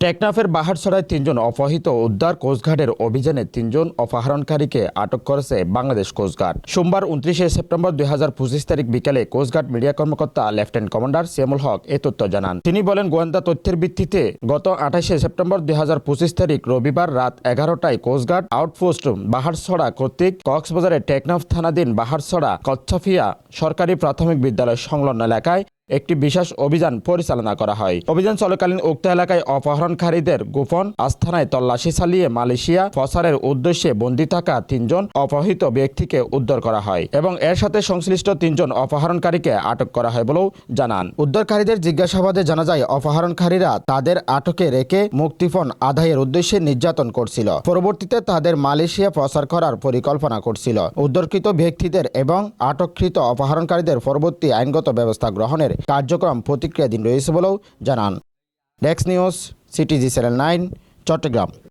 টেকনাফের বাহারছড়ায় তিনজন অপহৃত উদ্ধার কোস্টগার্ডের অভিযানে তিনজন অপহরণকারীকে আটক করেছে বাংলাদেশ কোস্টগার্ড সোমবার উনত্রিশে সেপ্টেম্বর দুই হাজার পঁচিশ তারিখ বিকেলে কোস্টগার্ড মিডিয়া কর্মকর্তা লেফটেন্যান্ট কমান্ডার সিয়ামুল হক এ তথ্য জানান। তিনি বলেন, গোয়েন্দা তথ্যের ভিত্তিতে গত আঠাশে সেপ্টেম্বর দুই হাজার পঁচিশ তারিখ রবিবার রাত এগারোটায় কোস্টগার্ড আউটপোস্ট বাহারছড়া কর্তৃক কক্সবাজারের টেকনাফ থানাধীন বাহারছড়া কচ্ছাফিয়া সরকারি প্রাথমিক বিদ্যালয় সংলগ্ন এলাকায় একটি বিশেষ অভিযান পরিচালনা করা হয়। অভিযান চলাকালীন উক্ত এলাকায় অপহরণকারীদের গোপন আস্থানায় তল্লাশি চালিয়ে মালয়েশিয়া ফসারের উদ্দেশ্যে বন্দী থাকা তিনজন অপহৃত ব্যক্তিকে উদ্ধার করা হয় এবং এর সাথে সংশ্লিষ্ট তিনজন অপহরণকারীকে আটক করা হয় বলেও জানান। উদ্ধারকারীদের জিজ্ঞাসাবাদে জানা যায়, অপহরণকারীরা তাদের আটকে রেখে মুক্তিপণ আদায়ের উদ্দেশ্যে নির্যাতন করছিল। পরবর্তীতে তাদের মালয়েশিয়া প্রসার করার পরিকল্পনা করছিল। উদ্ধারকৃত ব্যক্তিদের এবং আটককৃত অপহরণকারীদের পরবর্তী আইনগত ব্যবস্থা গ্রহণের কার্যক্রম প্রতিক্রিয়াধীন রয়েছে বলেও জানান। ডেক্স news C T G channel nine Chattogram.